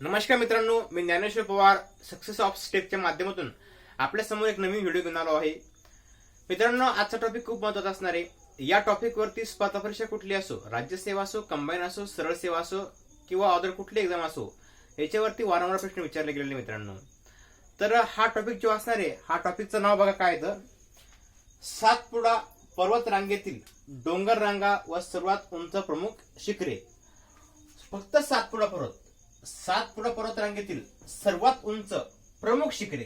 नमस्कार मित्रांनो मी ज्ञानेश्वर पवार सक्सेस ऑफ स्टेपच्या माध्यमातून आपल्यासमोर एक नवीन व्हिडिओ घेऊन आलो आहे. मित्रांनो आजचा टॉपिक खूप महत्त्वाचा असणार आहे. या टॉपिकवरती स्पर्धा परीक्षा कुठली असो राज्यसेवा असो कंबाईन असो सरळ सेवा असो किंवा अदर कुठली एक्झाम असो याच्यावरती वारंवार प्रश्न विचारले गेलेले मित्रांनो. तर हा टॉपिक जो असणार आहे हा टॉपिकचं नाव बघा काय तर. सातपुडा पर्वत रांगेतील डोंगर रांगा व सर्वात उंच प्रमुख शिखरे. फक्त सातपुडा पर्वत. सातपुडा पर्वत रांगेतील सर्वात उंच प्रमुख शिखरे.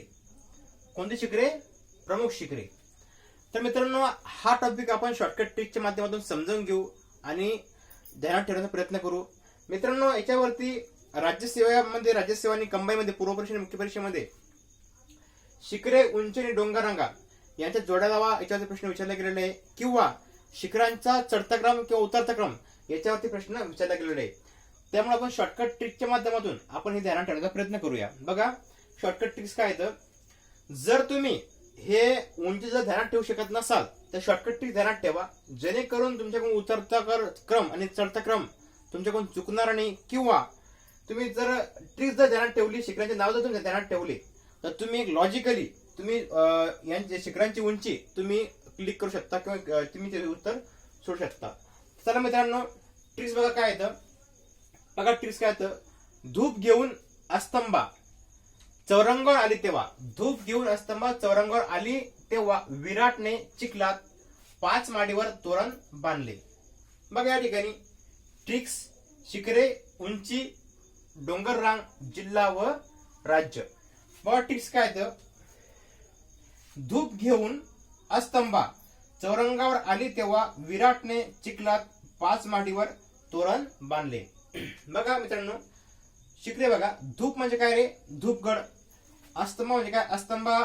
कोणती शिखरे? प्रमुख शिखरे. तर मित्रांनो हा टॉपिक आपण शॉर्टकट ट्रिकच्या माध्यमातून समजून घेऊ आणि ध्यानात ठेवण्याचा प्रयत्न करू. मित्रांनो याच्यावरती राज्यसेवामध्ये राज्यसेवा आणि कंबाईमध्ये पूर्व परीक्षा आणि मुख्य परीक्षेमध्ये शिखरे उंच आणि डोंगरांगा यांच्या जोड्या लावा. याच्यावरती प्रश्न विचारला गेलेला आहे. किंवा शिखरांचा चढता क्रम किंवा उतरता क्रम याच्यावरती प्रश्न विचारला गेलेला आहे. त्यामुळे आपण शॉर्टकट ट्रिकच्या माध्यमातून आपण हे ध्यानात ठेवण्याचा प्रयत्न करूया. बघा शॉर्टकट ट्रिक्स काय तर जर तुम्ही हे उंची जर ध्यानात ठेवू शकत नसाल तर शॉर्टकट ट्रिक ध्यानात ठेवा. जेणेकरून तुमच्याकडून उतरता कर- क्रम आणि चढता क्रम तुमच्याकडून चुकणार नाही. किंवा तुम्ही जर ट्रिक जर ध्यानात ठेवली शिखरांचे नाव जर तुमच्या ध्यानात ठेवले तर तुम्ही लॉजिकली तुम्ही यांची शिखरांची उंची तुम्ही क्लिक करू शकता किंवा तुम्ही ते उत्तर सोडू शकता. चला मित्रांनो ट्रिक्स बघा काय येतं बघा ट्रिक्स काय होतं धूप घेऊन अस्तंबा चौरंगावर आली तेव्हा. धूप घेऊन अस्तंबा चौरंगावर आली तेव्हा विराटने चिखलात पाच माडीवर तोरण बांधले. बघा या ठिकाणी. ट्रिक्स शिखरे उंची डोंगर रांग जिल्हा व राज्य. बघा ट्रिक्स काय तर धूप घेऊन अस्तंबा चौरंगावर आली तेव्हा विराटने चिखलात पाच माडीवर तोरण बांधले. बघा मित्रांनो शिकले बघा. धूप म्हणजे काय रे? धूपगड अस्तंबा म्हणजे काय? अस्तंबा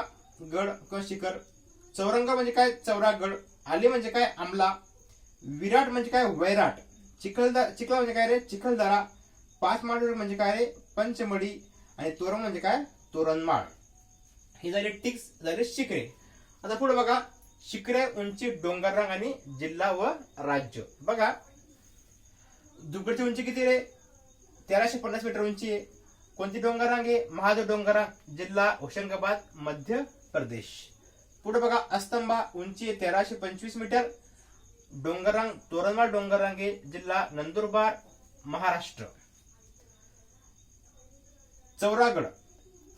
गड किंवा शिखर. चौरंग म्हणजे काय? चौरागड आले म्हणजे काय? आमला. विराट म्हणजे काय? वैराट. चिखलदा चिखला म्हणजे काय रे? चिखलदरा. पाच माडूर म्हणजे काय रे? पंचमडी आणि तोरण म्हणजे काय? तोरणमाळ. ही झाली टिक्स झाली शिखरे आता पुढे बघा. शिखरे उंची डोंगररांग आणि जिल्हा व राज्य. बघा. दुबगडची उंची किती रे? तेराशे पन्नास मीटर उंची आहे. कोणती डोंगररांग आहे? महादेव डोंगररांग जिल्हा होशंगाबाद मध्य प्रदेश. पुढे बघा अस्तंबा उंची आहे तेराशे पंचवीस मीटर. डोंगरांग तोरणमाळ डोंगररांग आहे जिल्हा नंदुरबार महाराष्ट्र. चौरागड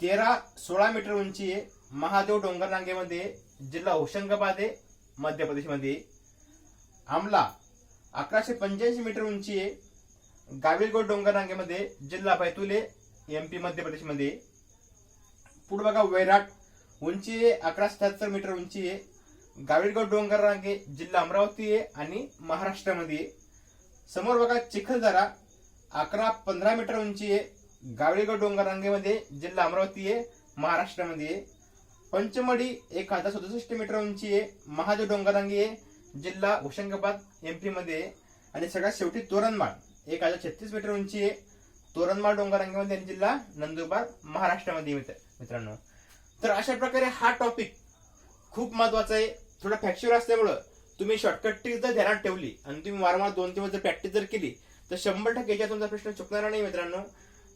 तेरा सोळा मीटर उंची आहे. महादेव डोंगर रांगेमध्ये जिल्हा होशंगाबाद आहे मध्य प्रदेशमध्ये. आमला अकराशे पंच्याऐंशी मीटर उंची आहे. गाविलगोड डोंगर रांगेमध्ये जिल्हा बैतुले एम पी मध्य प्रदेशमध्ये. पुढे बघा वैराट उंची आहे अकराशे सत्तर मीटर उंची आहे. गाविलगड डोंगर रांगे जिल्हा अमरावती आहे आणि महाराष्ट्रामध्ये आहे. समोर बघा चिखलदरा अकरा पंधरा मीटर उंची आहे. गावळीगड डोंगर रांगेमध्ये जिल्हा अमरावती आहे महाराष्ट्रामध्ये आहे. पंचमढी एक हजार सदुसष्ट मीटर उंची आहे. महादेव डोंगर रांगे आहे. जिल्हा होशंगाबाद एमपी मध्ये आहे. आणि सगळ्यात शेवटी तोरणमाळ. एक हजार छत्तीस मीटर उंची आहे. तोरणमाळ डोंगरांगामध्ये आणि जिल्हा नंदुरबार महाराष्ट्रामध्ये मित्र- मित्रांनो. तर अशा प्रकारे हा टॉपिक खूप महत्त्वाचा आहे. थोडा फॅक्च्युअर असल्यामुळं तुम्ही शॉर्टकट ट्रिक जर ध्यानात ठेवली आणि तुम्ही वारंवार दोन दिवस जर प्रॅक्टिस जर केली तर शंभर टक्के याच्यात तुमचा प्रश्न चुकणार नाही मित्रांनो.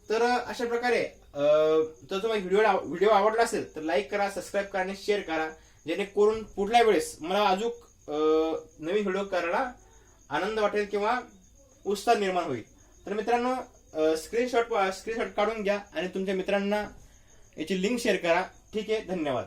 तर अशा प्रकारे जर तुम्हाला व्हिडिओ व्हिडिओ आवडला असेल तर लाईक करा सबस्क्राईब करा आणि शेअर करा. जेणेकरून पुढल्या वेळेस मला अजून नवीन व्हिडिओ करायला आनंद वाटेल किंवा उत्साह निर्माण होईल. तर मित्रांनो स्क्रीनशॉट स्क्रीनशॉट काढून घ्या आणि तुमच्या मित्रांना याची लिंक शेअर करा. ठीक आहे? धन्यवाद.